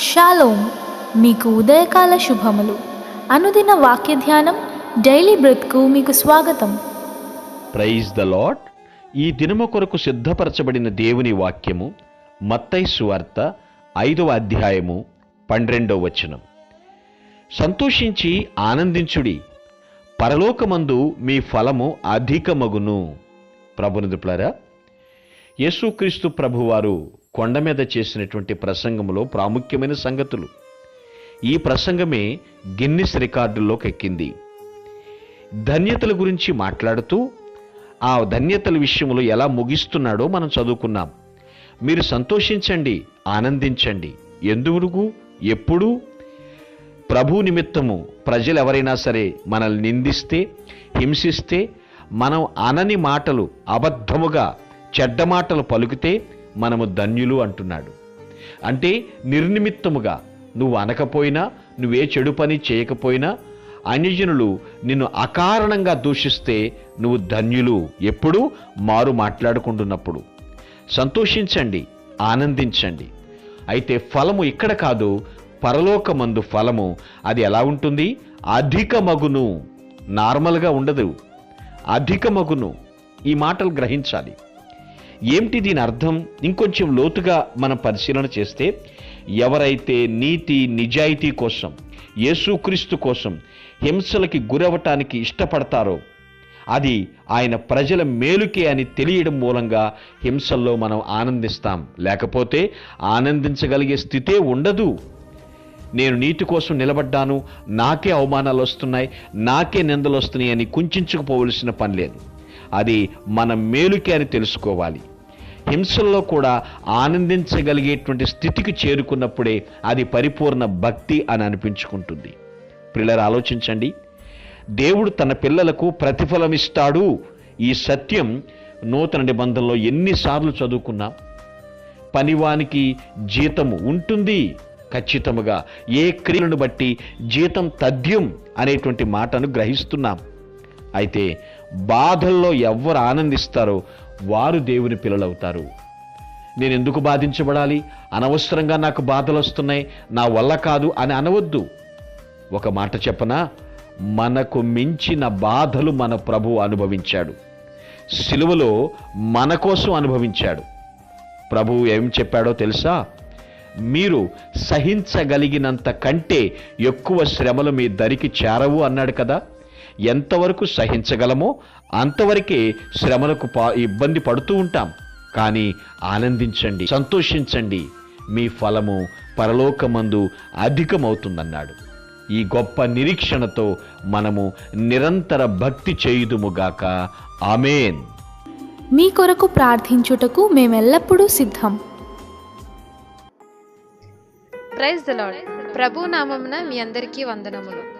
Shalom మీకు ఉదయకాల శుభములు. అనుదిన వాక్య ధ్యానం డైలీ బ్రత్కు మీకు స్వాగతం. ప్రైజ్ ద లాడ్ ఈ దినము కొరకు సిద్ధపరచబడిన దేవుని వాక్యము మత్తై సువార్త ఐదవ అధ్యాయము పన్నెండవ వచనం. సంతోషించి ఆనందించుడి. పరలోకమందు మీ ఫలము అధికమగును. ప్రభునిదుప్లారా యేసుక్రీస్తు ప్రభువారు కొండ మీద చేసినటువంటి ప్రసంగములో ప్రాముఖ్యమైన సంగతులు. ఈ ప్రసంగమే గిన్నిస్ రికార్డుల్లోకి ఎక్కింది. ధన్యతల గురించి మాట్లాడుతూ ఆ ధన్యతల విషయంలో ఎలా ముగిస్తున్నాడో మనం చదువుకున్నాం. మీరు సంతోషించండి ఆనందించండి. ఎందుకు ఎప్పుడు? ప్రభు నిమిత్తము ప్రజలు ఎవరైనా సరే మనల్ని నిందిస్తే హింసిస్తే మనం అనని మాటలు అబద్ధముగా చెడ్డ మాటలు పలుకుతే మనము ధన్యులు అంటున్నాడు. అంటే నిర్నిమిత్తముగా నువ్వు అనకపోయినా నువ్వే చెడు పని చేయకపోయినా అన్యజనులు నిన్ను అకారణంగా దూషిస్తే నువ్వు ధన్యులు. ఎప్పుడూ? మారు మాట్లాడుకుంటున్నప్పుడు. సంతోషించండి ఆనందించండి. అయితే ఫలము ఇక్కడ కాదు పరలోకమందు ఫలము. అది ఎలా ఉంటుంది? అధిక మగును నార్మల్గా ఉండదు. అధిక మగును ఈ మాటలు గ్రహించాలి. ఏమిటి దీని అర్థం? ఇంకొంచెం లోతుగా మనం పరిశీలన చేస్తే ఎవరైతే నీతి నిజాయితీ కోసం యేసుక్రీస్తు కోసం హింసలకి గురవటానికి ఇష్టపడతారో అది ఆయన ప్రజల మేలుకే అని తెలియడం మూలంగా హింసల్లో మనం ఆనందిస్తాం. లేకపోతే ఆనందించగలిగే స్థితే ఉండదు. నేను నీతి కోసం నిలబడ్డాను నాకే అవమానాలు వస్తున్నాయి నాకే నిందలు వస్తున్నాయి అని కుంచుకుపోవలసిన పని లేదు. అది మన మేలుకే అని తెలుసుకోవాలి. హింసల్లో కూడా ఆనందించగలిగేటువంటి స్థితికి చేరుకున్నప్పుడే అది పరిపూర్ణ భక్తి అని అనిపించుకుంటుంది. పిల్లలు ఆలోచించండి. దేవుడు తన పిల్లలకు ప్రతిఫలమిస్తాడు. ఈ సత్యం నూతన నిబంధనలో ఎన్నిసార్లు చదువుకున్నా పనివానికి జీతము ఉంటుంది. ఖచ్చితముగా ఏ క్రియలను బట్టి జీతం తథ్యం అనేటువంటి మాటను గ్రహిస్తున్నాం. అయితే బాధల్లో ఎవ్వరు ఆనందిస్తారో వారు దేవుని పిల్లలవుతారు. నేను ఎందుకు బాధించబడాలి? అనవసరంగా నాకు బాధలు వస్తున్నాయి నా వల్ల కాదు అని అనవద్దు. ఒక మాట చెప్పనా? మనకు మించిన బాధలు మన ప్రభు అనుభవించాడు. సిలువలో మన కోసం అనుభవించాడు. ప్రభువు ఏం చెప్పాడో తెలుసా? మీరు సహించగలిగినంత కంటే ఎక్కువ శ్రమలు మీ దరికి చేరవు అన్నాడు కదా? ఎంతవరకు సహించగలమో అంతవరకే శ్రమలకు పా ఇబ్బంది పడుతూ ఉంటాం. కానీ ఆనందించండి సంతోషించండి. మీ ఫలము పరలోకమందు అధికమవుతుందన్నాడు. ఈ గొప్ప నిరీక్షణతో మనము నిరంతర భక్తి చేయుదుముగాక. ఆమెన్. మీ కొరకు ప్రార్థించుటకు మేమెల్లప్పుడూ సిద్ధం. ప్రైజ్ ద లాడ్ ప్రభు నామమున మీ అందరికీ వందనములు.